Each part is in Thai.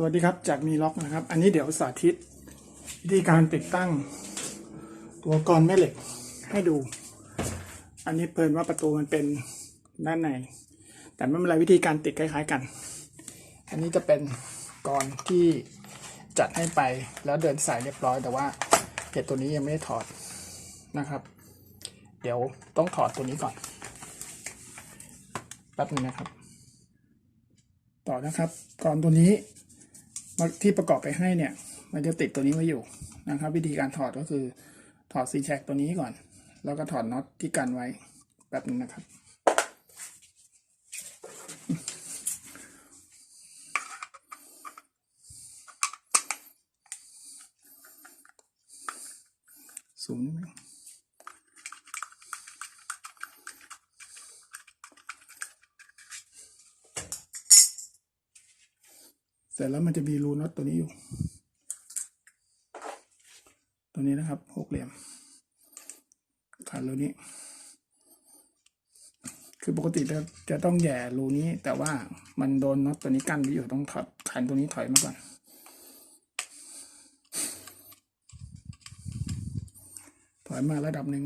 สวัสดีครับจากมีล็อกนะครับ อันนี้เดี๋ยวสาธิต วิธีการติดตั้ง ตัวกรแม่เหล็กให้ดู อันนี้เพลินว่าประตูมันเป็นด้านใน แต่ไม่เป็นไรวิธีการติดคล้าย ๆกัน อันนี้จะเป็นกรที่จัดให้ไปแล้วเดินสายเรียบร้อย แต่ว่าเหตุตัวนี้ยังไม่ได้ถอดนะครับ เดี๋ยวต้องถอดตัวนี้ก่อนแป๊บนึงนะครับ ต่อนะครับก่อนตัวนี้ ที่ประกอบไปให้เนี่ย มันจะติดตัวนี้ไว้อยู่นะครับ วิธีการถอดก็คือถอดซีแชกตัวนี้ก่อน แล้วก็ถอดน็อตที่กันไว้แป๊บนึงนะครับสูงนิดนึ เสร็จแล้วมันจะมีรูน็อตตัวนี้อยู่ ตัวนี้นะครับหกเหลี่ยมขาดรูนี้ คือปกติจะจะต้องแย่รูนี้ แต่ว่ามันโดนน็อตตัวนี้กั้นไว้อยู่ต้องถอดขันตัวนี้ถอยมาก่อนถอยมาระดับหนึ่ง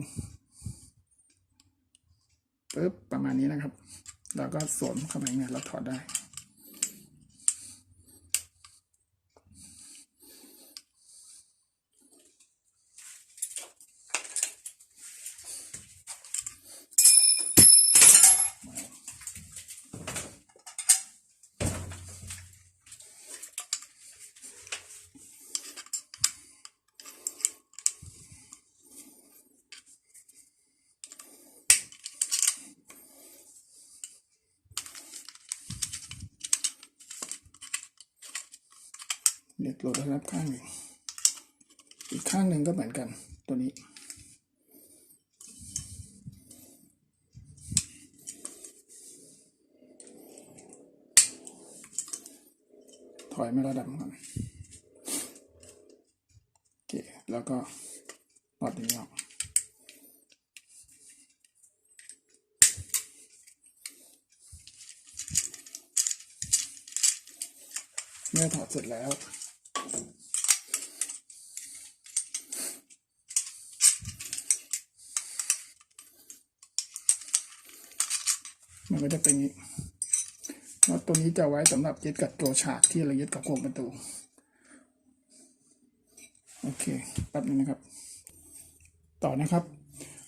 ปึ๊บประมาณนี้นะครับแล้วก็สวมเข้าไปเนี่ยเราถอดได้ เด็กโหลดรับข้างหนึ่งอีกข้างหนึ่งก็เหมือนกันตัวนี้ ถอยมาระดับก่อนโอเคแล้วก็ปลดนี้ออกเมื่อถอดเสร็จแล้ว มันก็จะเป็นนี้น็อตตัวนี้จะไว้สำหรับยึดกับตัวฉากที่เรายึดกับโครงประตู โอเคแป๊บนึงนะครับ ต่อนะครับ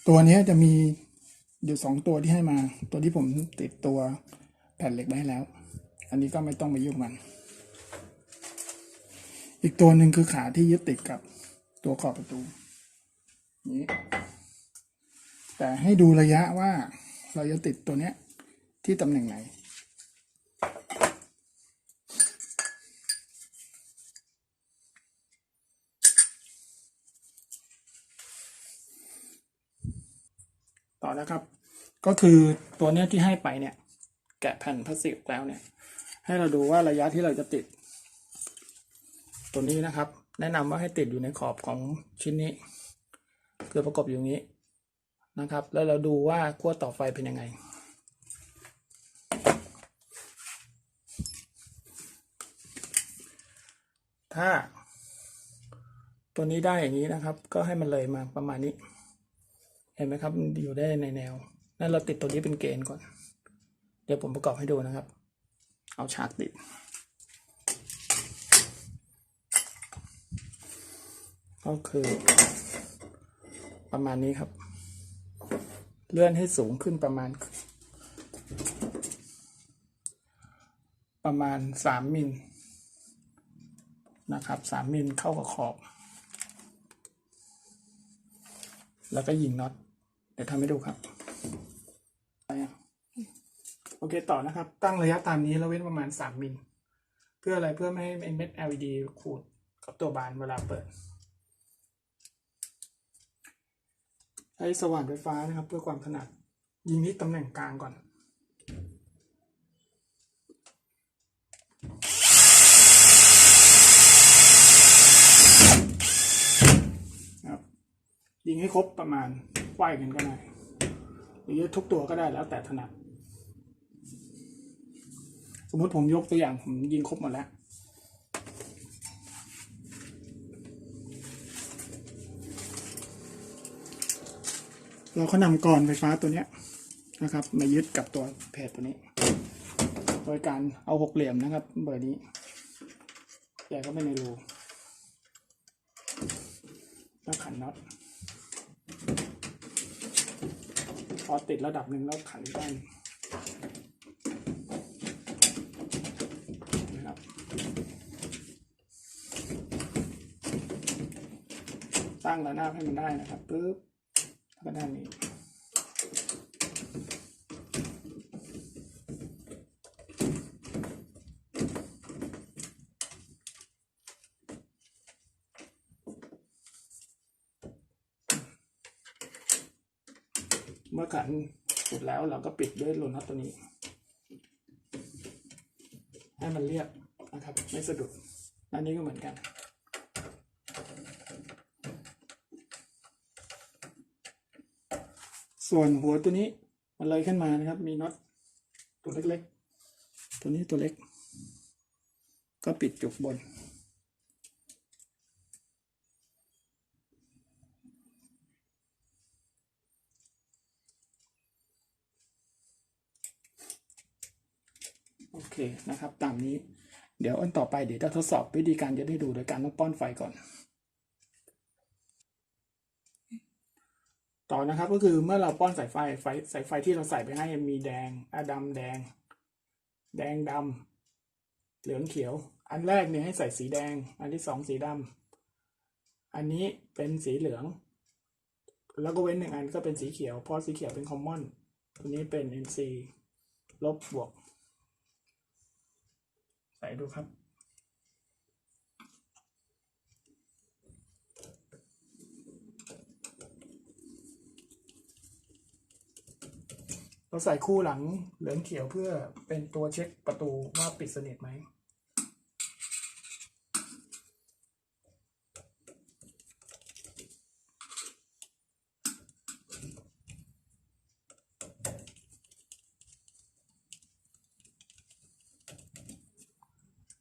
ตัวนี้จะมีอยู่สองตัวที่ให้มา ตัวที่ผมติดตัวแผ่นเหล็กไว้ให้แล้ว อันนี้ก็ไม่ต้องไปยุ่งมัน อีกตัวหนึ่งคือขาที่ยึดติดกับตัวขอบประตูนี้แต่ให้ดูระยะว่าเราจะติดตัวเนี้ยที่ตำแหน่งไหน ต่อนะครับ ก็คือตัวเนี้ยที่ให้ไปเนี่ย แกะแผ่นพลาสติกแล้วเนี่ย ให้เราดูว่าระยะที่เราจะติด ตัวนี้นะครับ แนะนำว่าให้ติดอยู่ในขอบของชิ้นนี้ คือประกบอยู่ยงนี้นะครับ แล้วเราดูว่าขั้วต่อไฟเป็นยังไง ถ้า ตัวนี้ได้อย่างนี้นะครับ ก็ให้มันเลยมาประมาณนี้ เห็นไหมครับอยู่ได้ในแนวนั่นเราติดตัวนี้เป็นเกณฑ์ก่อน เดี๋ยวผมประกอบให้ดูนะครับ เอาฉากติด ก็คือ ประมาณนี้ครับ เลื่อนให้สูงขึ้นประมาณ ประมาณสามมิลนะครับสามมิลเข้ากับขอบ แล้วก็ยิงน็อต เดี๋ยวทำให้ดูครับ โอเคต่อนะครับ ตั้งระยะตามนี้แล้วเว้นประมาณสามมิล เพื่ออะไรเพื่อไม่ให้เม็ด LED ขูดกับตัวบานเวลาเปิด ใช้สว่านไฟฟ้านะครับ เพื่อความถนัด ยิงที่ตำแหน่งกลางก่อนครับยิงให้ครบประมาณไขว้กันก็ได้ หรือทุกตัวก็ได้แล้วแต่ถนัด สมมติผมยกตัวอย่างผมยิงครบหมดแล้ว เราก็นำกรอนไฟฟ้าตัวเนี้ยนะครับมายึดกับตัวเพจตัวนี้ โดยการเอาหกเหลี่ยมนะครับ เบอร์นี้แยกเข้าไปในรูแล้วขันน็อตพอติดระดับหนึ่งแล้วขันด้านนะครับตั้งระนาบให้มันได้นะครับปึ๊บ แล้วก็ด้านนี้เมื่อขันสุดแล้วเราก็ปิดด้วยโลน็อตตัวนี้ ให้มันเรียบนะครับ ไม่สะดุดอันนี้ก็เหมือนกัน ส่วนหัวตัวนี้มันเลยขึ้นมานะครับ มีน็อตตัวเล็กๆ ตัวนี้ตัวเล็ก ก็ปิดจุกบน โอเคนะครับ ตามนี้ เดี๋ยวอันต่อไปเดี๋ยวจะทดสอบวิธีการยึดให้ดูโดยการต้องป้อนไฟก่อน ต่อนะครับก็คือเมื่อเราป้อนสายไฟไฟสายไฟที่เราใส่ไปให้มีแดงอะดำแดง แดงดำเหลืองเขียว อันแรกเนี่ยให้ใส่สีแดง อันที่สองสีดำอันนี้เป็นสีเหลือง แล้วก็เว้นหนึ่งอันก็เป็นสีเขียวเพราะสีเขียวเป็นคอมมอนตัวนี้เป็น NC ลบบวก ใส่ดูครับ เราใส่คู่หลังเหลืองเขียวเพื่อเป็นตัวเช็คประตูว่าปิดสนิทไหม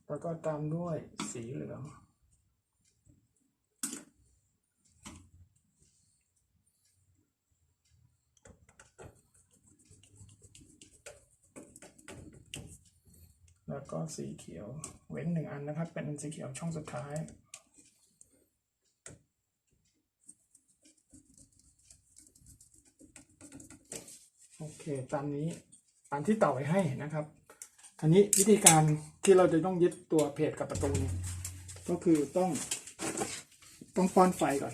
แล้วก็ตามด้วยสีเหลือง แล้วก็สีเขียวเว้นหนึ่งอันนะครับ เป็นสีเขียวช่องสุดท้ายโอเคตามนี้ตามที่ต่อไว้ให้นะครับอันนี้วิธีการที่เราจะต้องยึดตัวเพจกับประตูเนี่ยก็คือต้องต้องป้อนไฟก่อน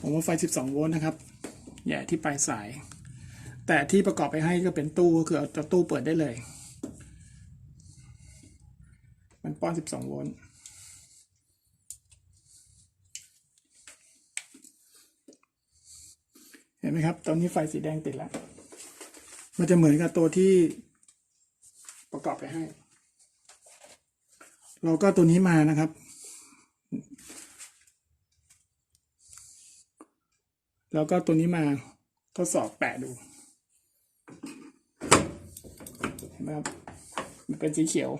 ผมว่าไฟ 12 โวลต์นะครับแย่ที่ปลายสาย แต่ที่ประกอบไปให้ก็เป็นตู้ก็คือเอาตู้เปิดได้เลย มันป้อน 12 โวลต์เห็นไหมครับ ตอนนี้ไฟสีแดงติดแล้ว มันจะเหมือนกับตัวที่ประกอบไปให้ เราก็ตัวนี้มานะครับ แล้วก็ตัวนี้มาทดสอบแปะดู เห็นไหมครับ มันเป็นสีเขียว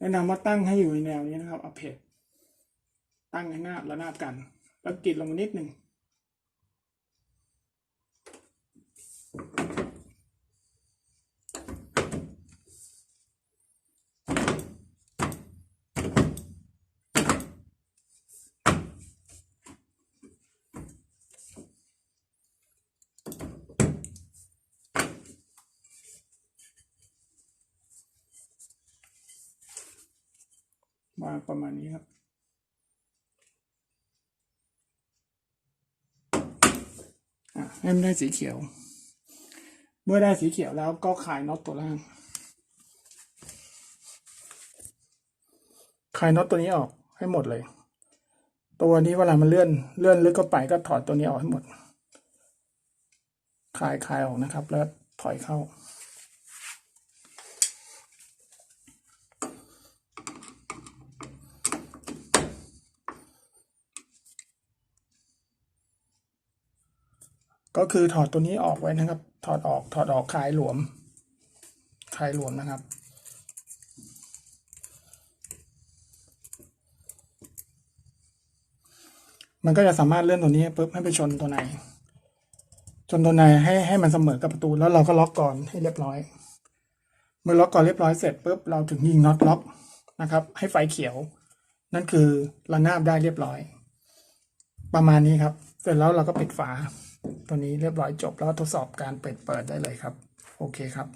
แนะนำว่าตั้งให้อยู่ในแนวนี้นะครับเอาเพจตั้งให้หน้าระนาบกัน แล้วกรีดลงมานิดหนึ่งาประมาณนี้ครับ ให้มันได้สีเขียว เมื่อได้สีเขียวแล้วก็คายน็อตตัวล่างคลายน็อตตัวนี้ออกให้หมดเลย ตัวนี้เวลามันเลื่อนเลื่อนลึกก็ไปก็ถอดตัวนี้ออกให้หมด คลายคลายออกนะครับ แล้วถอยเข้า ก็คือถอดตัวนี้ออกไว้นะครับ ถอดออกถอดออกคลายหลวมคลายหลวมนะครับ มันก็จะสามารถเลื่อนตัวนี้ปุ๊บให้ไปชนตัวไหนชนตัวไหนให้ให้มันเสมอกับประตูแล้วเราก็ล็อกก่อนให้เรียบร้อย เมื่อล็อกก่อนเรียบร้อยเสร็จปุ๊บเราถึงยิงน็อตล็อกนะครับ ให้ไฟเขียว นั่นคือระนาบได้เรียบร้อย ประมาณนี้ครับ เสร็จแล้วเราก็ปิดฝา ตัวนี้เรียบร้อยจบแล้วทดสอบการเปิดเปิดได้เลยครับ โอเคครับ